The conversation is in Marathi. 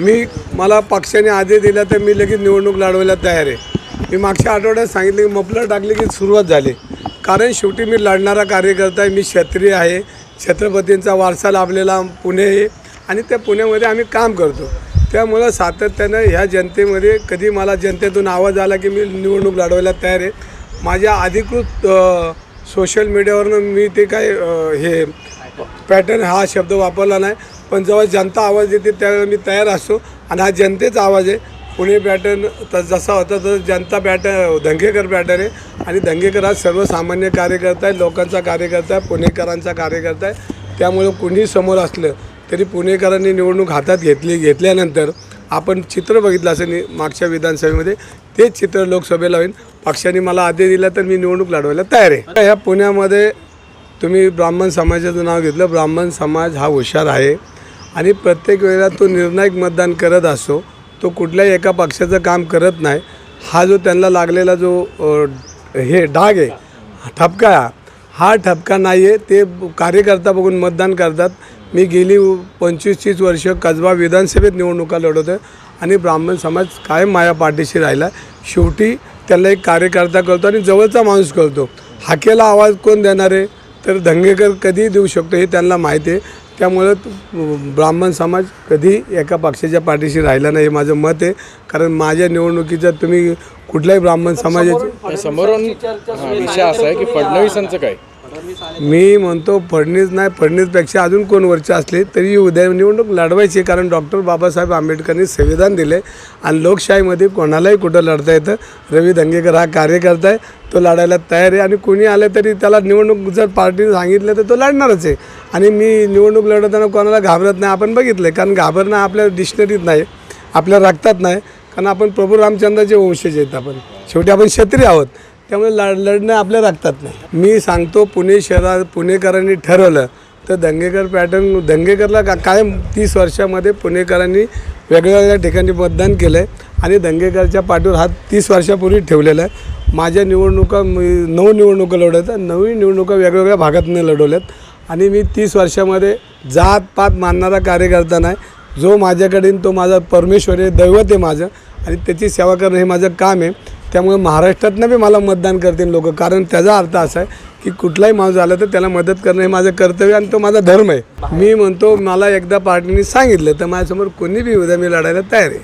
मी मला पक्षाने आदेश दिला तर मी लगेच निवडणूक लढवायला तयार आहे. मी मागच्या आठवड्यात सांगितलं की मफलर टाकली की सुरुवात झाली. कारण शेवटी मी लढणारा कार्यकर्ता आहे मी क्षत्रिय आहे. छत्रपतींचा वारसा लाभलेला पुणे आहे आणि त्या पुण्यामध्ये आम्ही काम करतो. त्यामुळं सातत्यानं ह्या जनतेमध्ये कधी मला जनतेतून आवाज आला की मी निवडणूक लढवायला तयार आहे. माझ्या अधिकृत सोशल मीडियावरनं मी ते काय हे पॅटर्न हा शब्द वापरला नाही. पण जेव्हा जनता आवाज देते त्यावेळेला मी तयार असतो. आणि हा जनतेचा आवाज आहे. पुणे पॅटर्न तर जसा होता तसं जनता पॅटर्न दंगेकर पॅटर्न आहे. आणि धंगेकर हा सर्वसामान्य कार्यकर्ता आहे लोकांचा कार्यकर्ता आहे पुणेकरांचा कार्यकर्ता आहे. त्यामुळे कुणी समोर असलं तरी पुणेकरांनी निवडणूक हातात घेतली घेतल्यानंतर आपण चित्र बघितलं असेल नि- मागच्या विधानसभेमध्ये तेच चित्र लोकसभेला होईल. पक्षाने मला आदेश दिला तर मी निवडणूक लढवायला तयार आहे. ह्या पुण्यामध्ये तुम्ही ब्राह्मण समाजाचं नाव घेतलं. ब्राह्मण समाज हा हुशार आहे. आणि प्रत्येक वेळेला तो निर्णायक मतदान करत असो तो कुठल्याही एका पक्षाचं काम करत नाही हा जो त्यांना लागलेला जो हे डाग आहे ठपका हा ठपका नाही आहे ते कार्यकर्ता बघून मतदान करतात. मी गेली पंचवीस तीस वर्ष कसबा विधानसभेत निवडणुका लढवतो आणि ब्राह्मण समाज कायम माझ्या पाठीशी राहिला. शेवटी त्याला एक कार्यकर्ता करतो आणि जवळचा माणूस कळतो. हाकेला आवाज कोण देणार आहे? तर दंगेकर कधी देऊ शकतो हे त्यांना माहिती आहे. त्यामुळं ब्राह्मण समाज कधी एका पक्षाच्या पाठीशी राहिला नाही हे माझं मत आहे. कारण माझ्या निवडणुकीचं तुम्ही कुठल्याही ब्राह्मण समाजाची समोरून विषय असा आहे की फडणवीसांचं काय? मी म्हणतो फडणीस नाही फडणीसपेक्षा अजून कोण वरचे असले तरी उद्या निवडणूक लढवायची कारण डॉक्टर बाबासाहेब आंबेडकरांनी संविधान दिले आणि लोकशाहीमध्ये कोणालाही कुठं लढता येतं. रवी धंगेकर हा कार्यकर्ता आहे तो लढायला तयार आहे आणि कोणी आलं तरी त्याला निवडणूक जर पार्टीने सांगितलं तर तो लढणारच आहे. आणि मी निवडणूक लढवताना कोणाला घाबरत नाही आपण बघितलं आहे कारण घाबरणं आपल्या डिक्शनरीत नाही आपल्या रक्तात नाही कारण आपण प्रभू रामचंद्राचे वंशज आहेत आपण. शेवटी आपण क्षत्रिय आहोत. त्यामुळे लढ लढणं आपल्या रक्तात नाही. मी सांगतो पुणे शहरात पुणेकरांनी ठरवलं तर दंगेकर पॅटर्न दंगेकरला का कायम तीस वर्षामध्ये पुणेकरांनी वेगवेगळ्या ठिकाणी मतदान केलं आहे आणि दंगेकरच्या पाठीवर हात तीस वर्षापूर्वी ठेवलेला आहे. माझ्या निवडणुका मी नऊ निवडणुका लढवत नवीन निवडणुका वेगवेगळ्या भागातून लढवल्यात. आणि मी तीस वर्षामध्ये जात पात मानणारा कार्यकर्ता नाही. जो माझ्याकडे तो माझा परमेश्वर आहे दैवत आहे माझं. आणि त्याची सेवा करणं हे माझं काम आहे. त्यामुळे महाराष्ट्रातनं बी मला मतदान करतील लोक. कारण त्याचा अर्थ असा आहे की कुठलाही माणूस आला तर त्याला मदत करणं हे माझं कर्तव्य आणि तो माझा धर्म आहे. मी म्हणतो मला एकदा पार्टीने सांगितलं तर माझ्यासमोर कोणी बी उद्या मी लढायला तयार आहे.